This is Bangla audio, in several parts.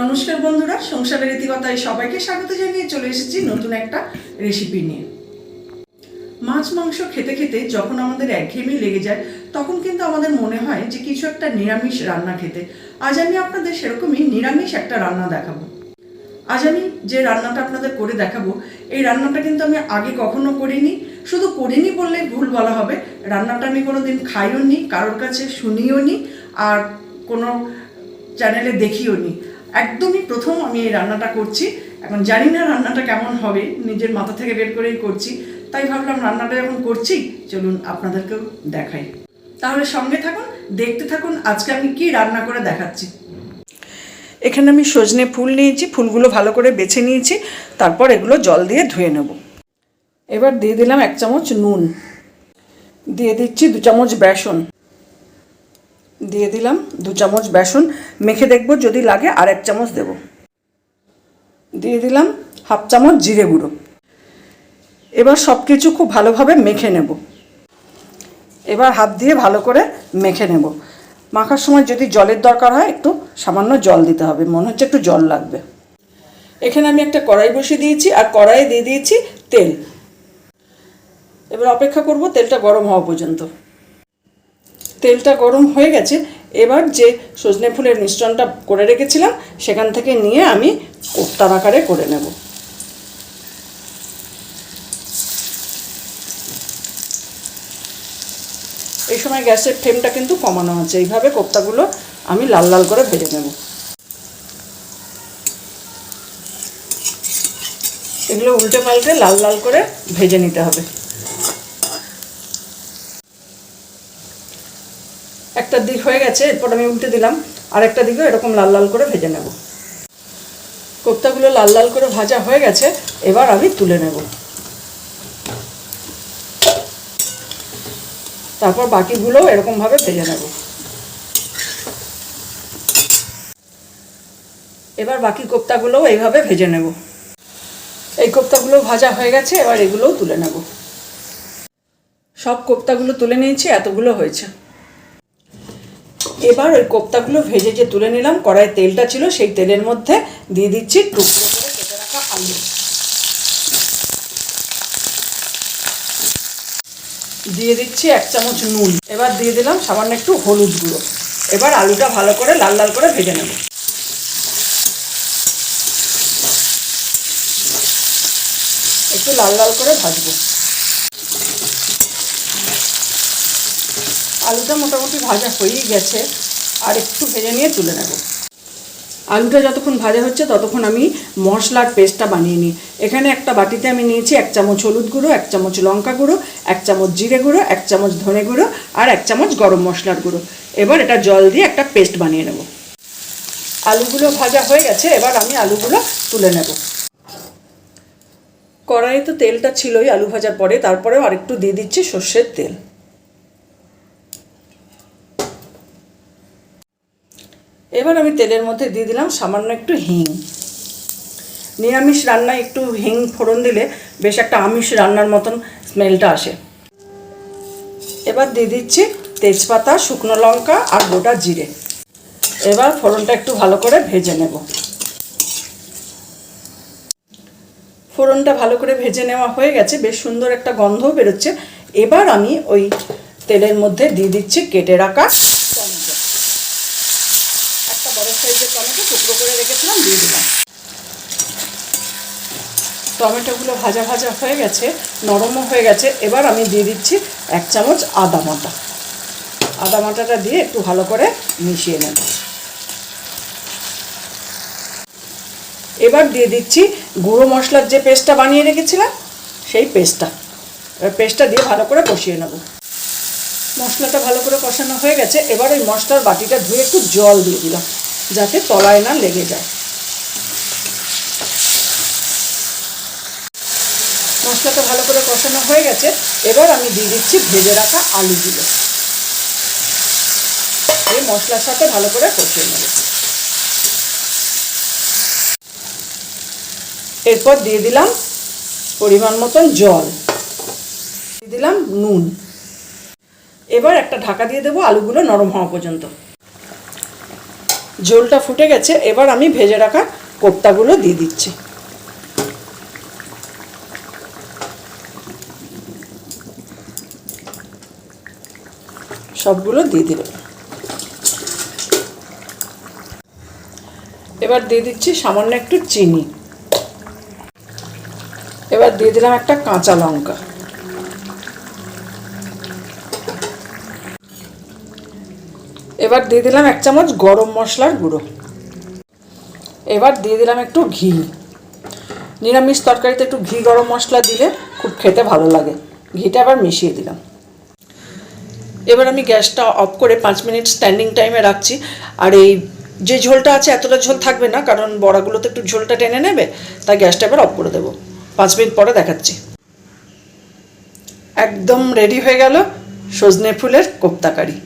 নমস্কার বন্ধুরা, সংসারের রীতিকথায় সবাইকে স্বাগত জানিয়ে চলে এসেছি নতুন একটা রেসিপি নিয়ে। মাছ, মাংস খেতে খেতে যখন আমাদের একঘেয়েমি লেগে যায়, তখন কিন্তু আমাদের মনে হয় যে কিছু একটা নিরামিষ রান্না খেতে। আজ আমি আপনাদের সেরকমই নিরামিষ একটা রান্না দেখাবো। আজ আমি যে রান্নাটা আপনাদের করে দেখাবো, এই রান্নাটা কিন্তু আমি আগে কখনো করিনি, শুধু করিনি বললে ভুল বলা হবে। রান্নাটা আমি কোনো দিন খাইও নি কারোর কাছে শুনিও নি আর কোনো চ্যানেলে দেখিও নি একদমই প্রথম আমি এই রান্নাটা করছি। এখন জানি না রান্নাটা কেমন হবে, নিজের মাথা থেকে বের করেই করছি। তাই ভাবলাম রান্নাটা যখন করছি, চলুন আপনাদেরকেও দেখাই। তাহলে সঙ্গে থাকুন, দেখতে থাকুন আজকে আমি কি রান্না করে দেখাচ্ছি। এখানে আমি সজনে ফুল নিয়েছি, ফুলগুলো ভালো করে বেছে নিয়েছি, তারপর এগুলো জল দিয়ে ধুয়ে নেব। এবার দিয়ে দিলাম এক চামচ নুন। দিয়ে দিচ্ছি দু চামচ বেসন। দিয়ে দিলাম দু চামচ বেসন। মেখে দেখব যদি লাগে, আর এক চামচ দেব। দিয়ে দিলাম হাফ চামচ জিরে গুঁড়ো। এবার সব কিছু খুব ভালোভাবে মেখে নেব। এবার হাত দিয়ে ভালো করে মেখে নেব। মাখার সময় যদি জলের দরকার হয়, একটু সামান্য জল দিতে হবে। মনে হচ্ছে একটু জল লাগবে। এখানে আমি একটা কড়াই বসিয়ে দিয়েছি, আর কড়াইয়ে দিয়ে দিয়েছি তেল। এবার অপেক্ষা করব তেলটা গরম হওয়া পর্যন্ত। তেলটা গরম হয়ে গেছে, এবার যে সজনে ফুলের মিশ্রণটা করে রেখেছিলাম, সেখান থেকে নিয়ে আমি কোপ্তার আকারে করে নেব। এই সময় গ্যাসের ফ্লেমটা কিন্তু কমানো আছে, এইভাবে কোপ্তাগুলো আমি লাল লাল করে ভেজে নেব। এগুলো উল্টে পাল্টে লাল লাল করে ভেজে নিতে হবে। একটা দিক হয়ে গেছে, এরপর আমি উল্টে দিলাম। আর একটা দিকেও এরকম লাল লাল করে ভেজে নেব। কোপ্তাগুলো লাল লাল করে ভাজা হয়ে গেছে, এবার আমি তুলে নেব। তারপর বাকিগুলোও এরকমভাবে ভেজে নেব। এবার বাকি কোপ্তাগুলোও এইভাবে ভেজে নেব। এই কোপ্তাগুলো ভাজা হয়ে গেছে, এবার এগুলোও তুলে নেব। সব কোপ্তাগুলো তুলে নিয়েছি, এতগুলো হয়েছে। এবার ওই কোপ্তাগুলো ভেজে যে তুলে নিলাম, কড়াইয়ে তেলটা ছিল সেই তেলের মধ্যে দিয়ে দিচ্ছি টুকরো করে কেটে রাখা আলু। দিয়ে দিচ্ছি এক চামচ নুন। এবার দিয়ে দিলাম সামান্য একটু হলুদ গুঁড়ো। এবার আলুটা ভালো করে লাল লাল করে ভেজে নেব। একটু লাল লাল করে ভাজবো। আলুটা মোটামুটি ভাজা হয়েই গেছে, আর একটু ভেজে নিয়ে তুলে নেব। আলুটা যতক্ষণ ভাজা হচ্ছে ততক্ষণ আমি মশলার পেস্টটা বানিয়ে নিই। এখানে একটা বাটিতে আমি নিয়েছি এক চামচ হলুদ গুঁড়ো, এক চামচ লঙ্কা গুঁড়ো, এক চামচ জিরে গুঁড়ো, এক চামচ ধনে গুঁড়ো আর এক চামচ গরম মশলার গুঁড়ো। এবার এটা জল দিয়ে একটা পেস্ট বানিয়ে নেব। আলুগুলো ভাজা হয়ে গেছে, এবার আমি আলুগুলো তুলে নেব। কড়াইয়ে তো তেলটা ছিলই আলু ভাজার পরে, তারপরেও আরেকটু দিয়ে দিচ্ছি সর্ষের তেল। এবার আমি তেলের মধ্যে দিয়ে দিলাম সামান্য একটু হিং। নিরামিষ রান্নায় একটু হিং ফোড়ন দিলে বেশ একটা আমিষ রান্নার মতন স্মেলটা আসে। এবার দিয়ে দিচ্ছি তেজপাতা, শুকনো লঙ্কা আর গোটা জিরে। এবার ফোড়নটা একটু ভালো করে ভেজে নেব। ফোড়নটা ভালো করে ভেজে নেওয়া হয়ে গেছে, বেশ সুন্দর একটা গন্ধও বেরোচ্ছে। এবার আমি ওই তেলের মধ্যে দিয়ে দিচ্ছি কেটে রাখা টমেটো একটা বড় সাইজের টমেটো টুকরো করে রেখেছিলাম, দিয়ে দিলাম। টমেটোগুলো ভাজা ভাজা হয়ে গেছে, নরমও হয়ে গেছে। এবার আমি দিয়ে দিচ্ছি এক চামচ আদা মাটা আদা মাটাটা দিয়ে একটু ভালো করে মিশিয়ে নেব। এবার দিয়ে দিচ্ছি গুঁড়ো মশলার যে পেস্টটা বানিয়ে রেখেছিলাম, সেই পেস্টটা। এবার পেস্টটা দিয়ে ভালো করে কষিয়ে নেব। মশলাটা ভালো করে কষানো হয়ে গেছে। এবার ওই মশলার বাটিটা ধুয়ে একটু জল দিয়ে দিলাম। যাতে তলায় না লেগে যায়। মশলাটা ভালো করে কষানো হয়ে গেছে। এবার আমি দিয়ে দিচ্ছি ভেজে রাখা আলুগুলো। এই মশলার সাথে ভালো করে কষিয়ে নেব। এরপর দিয়ে দিলাম পরিমাণ মতন জল। দিয়ে দিলাম নুন। এবার একটা ঢাকা দিয়ে দেবো আলুগুলো নরম হওয়া পর্যন্ত। ঝোলটা ফুটে গেছে, এবার আমি ভেজে রাখা কোপ্তাগুলো দিয়ে দিচ্ছি। সবগুলো দিয়ে দিলাম। এবার দিয়ে দিচ্ছি সামান্য একটু চিনি। এবার দিয়ে দিলাম একটা কাঁচা লঙ্কা। এবার দিয়ে দিলাম এক চামচ গরম মশলার গুঁড়ো। এবার দিয়ে দিলাম একটু ঘি। নিরামিষ তরকারিতে একটু ঘি গরম মশলা দিলে খুব খেতে ভালো লাগে। ঘিটা আবার মিশিয়ে দিলাম। এবার আমি গ্যাসটা অফ করে পাঁচ মিনিট স্ট্যান্ডিং টাইমে রাখছি। আর এই যে ঝোলটা আছে, এতটা ঝোল থাকবে না, কারণ বড়াগুলোতে একটু ঝোলটা টেনে নেবে, তাই গ্যাসটা এবার অফ করে দেবো। পাঁচ মিনিট পরে দেখাচ্ছি। একদম রেডি হয়ে গেল সজনে ফুলের কোপ্তাকারি।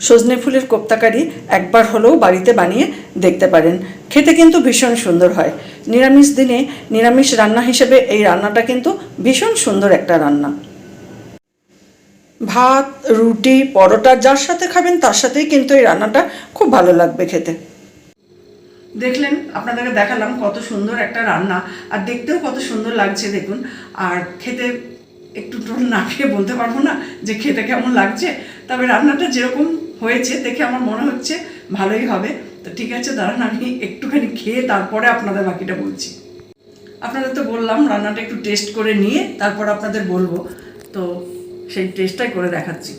সজনে ফুলের কোপ্তাকারি একবার হলেও বাড়িতে বানিয়ে দেখতে পারেন। খেতে কিন্তু ভীষণ সুন্দর হয়। নিরামিষ দিনে নিরামিষ রান্না হিসেবে এই রান্নাটা কিন্তু ভীষণ সুন্দর একটা রান্না। ভাত, রুটি, পরোটা যার সাথে খাবেন তার সাথেই কিন্তু এই রান্নাটা খুব ভালো লাগবে খেতে। দেখলেন, আপনাদেরকে দেখালাম কত সুন্দর একটা রান্না। আর দেখতেও কত সুন্দর লাগছে, দেখুন। আর খেতে একটু না খেয়ে বলতে পারব না যে খেতে কেমন লাগছে। তবে রান্নাটা যেরকম হয়েছে দেখে আমার মনে হচ্ছে ভালোই হবে। তো ঠিক আছে, দাঁড়ান, আমি একটুখানি খেয়ে তারপরে আপনাদের বাকিটা বলছি। আপনাদের তো বললাম, রান্নাটা একটু টেস্ট করে নিয়ে তারপর আপনাদের বলব। তো সেই টেস্টটাই করে দেখাচ্ছি।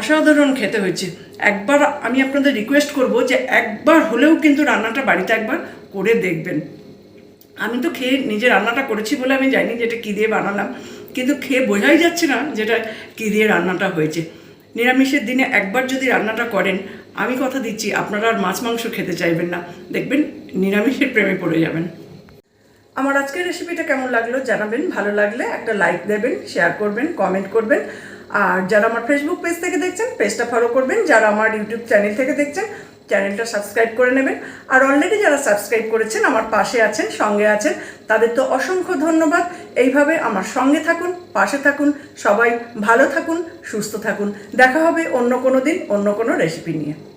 অসাধারণ খেতে হয়েছে। একবার আমি আপনাদের রিকোয়েস্ট করব যে একবার হলেও কিন্তু রান্নাটা বাড়িতে একবার করে দেখবেন। আমি তো খেয়ে নিজে রান্নাটা করেছি বলে আমি জানি যেটা কী দিয়ে বানালাম। কিন্তু খেয়ে বোঝাই যাচ্ছে না যেটা কী দিয়ে রান্নাটা হয়েছে। নিরামিষের দিনে একবার যদি রান্নাটা করেন, আমি কথা দিচ্ছি, আপনারা আর মাছ মাংস খেতে চাইবেন না। দেখবেন নিরামিষের প্রেমে পড়ে যাবেন। আমার আজকের রেসিপিটা কেমন লাগল জানাবেন। ভালো লাগলে একটা লাইক দেবেন শেয়ার করবেন কমেন্ট করবেন। আর যারা আমার ফেসবুক পেজ থেকে দেখছেন পেজটা ফলো করবেন। যারা আমার ইউটিউব চ্যানেল থেকে দেখছেন চ্যানেলটা সাবস্ক্রাইব করে নেবেন। আর অলরেডি যারা সাবস্ক্রাইব করেছেন, আমার পাশে আছেন, সঙ্গে আছেন, তাদের তো অসংখ্য ধন্যবাদ। এইভাবে আমার সঙ্গে থাকুন, পাশে থাকুন, সবাই ভালো থাকুন, সুস্থ থাকুন। দেখা হবে অন্য কোনো দিন, অন্য কোনো রেসিপি নিয়ে।